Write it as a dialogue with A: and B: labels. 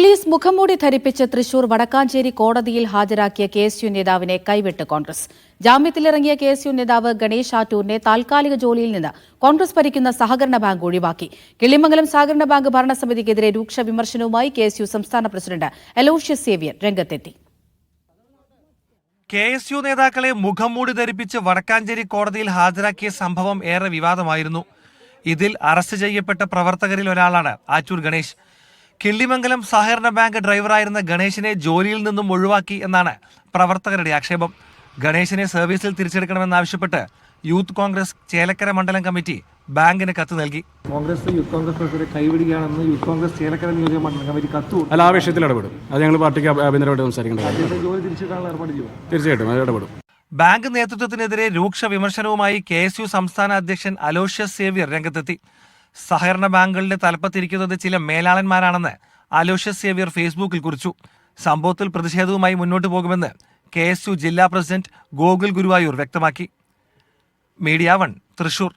A: Police മുഖംമൂടി ധരിപ്പിച്ച് തൃശൂർ വടക്കാഞ്ചേരി കോടതിയിൽ ഹാജരാക്കിയ കെ എസ് യു നേതാവിനെ കൈവിട്ട് കോൺഗ്രസ്. ജാമ്യത്തിലിറങ്ങിയ കെ എസ് യു നേതാവ് ഗണേഷ് ആറ്റൂരിനെ താൽക്കാലിക ജോലിയിൽ നിന്ന് കോൺഗ്രസ് ഭരിക്കുന്ന സഹകരണ ബാങ്ക് ഒഴിവാക്കി. കിളിമംഗലം സഹകരണ ബാങ്ക് ഭരണസമിതിക്കെതിരെ രൂക്ഷ വിമർശനവുമായി കെ എസ് യു സംസ്ഥാന പ്രസിഡന്റ് അലോഷ്യസ് സേവ്യർ രംഗത്തെത്തി.
B: കെ എസ് യു നേതാക്കളെ മുഖം മൂടി ധരിപ്പിച്ച് വടക്കാഞ്ചേരി കോടതിയിൽ ഹാജരാക്കിയ സംഭവം ഏറെ വിവാദമായിരുന്നു. ഇതിൽ അറസ്റ്റ് ചെയ്യപ്പെട്ട പ്രവർത്തകരിൽ ഒരാളാണ് ആറ്റൂർ ഗണേഷ്. കിള്ളിമംഗലം സഹകരണ ബാങ്ക് ഡ്രൈവറായിരുന്ന ഗണേശിനെ ജോലിയിൽ നിന്നും ഒഴിവാക്കി എന്നാണ് പ്രവർത്തകരുടെ ആക്ഷേപം. ഗണേശിനെ സർവീസിൽ തിരിച്ചെടുക്കണമെന്നാവശ്യപ്പെട്ട് യൂത്ത് കോൺഗ്രസ് ചേലക്കര മണ്ഡലം കമ്മിറ്റി ബാങ്കിന് കത്ത് നൽകി.
C: കോൺഗ്രസ് യൂത്ത് കോൺഗ്രസ് പ്രസിഡന്റ് കൈവിടുകയാണെന്ന് യൂത്ത് കോൺഗ്രസ് ചേലക്കര നിയോജക മണ്ഡലം കമ്മിറ്റി കത്ത്
D: അല്ല ആ വിഷയത്തിൽ ഇടപെടും. അത് ഞങ്ങൾ പാർട്ടിക്ക് ആഭ്യന്തരമായിട്ട് സംസാരിക്കേണ്ടത് കാര്യം
C: അദ്ദേഹത്തെ ജോലി തിരിച്ചെടുക്കാനുള്ള ഏർപ്പാട് ചെയ്യും.
D: തീർച്ചയായിട്ടും അത് ഇടപെടും.
B: ബാങ്ക് നേതൃത്വത്തിനെതിരെ രൂക്ഷ വിമർശനവുമായി കെ എസ് യു സംസ്ഥാന അധ്യക്ഷൻ അലോഷ്യസ് സേവ്യർ രംഗത്തെത്തി. സഹകരണ ബാങ്കുകളുടെ തലപ്പത്തിരിക്കുന്നത് ചില മേലാളന്മാരാണെന്ന് അലോഷ്യസ് സേവ്യർ ഫേസ്ബുക്കിൽ കുറിച്ചു. സംഭവത്തിൽ പ്രതിഷേധവുമായി മുന്നോട്ടു പോകുമെന്ന് കെ ജില്ലാ പ്രസിഡന്റ് ഗോകുൽ ഗുരുവായൂർ വ്യക്തമാക്കി. Media One Thrissur.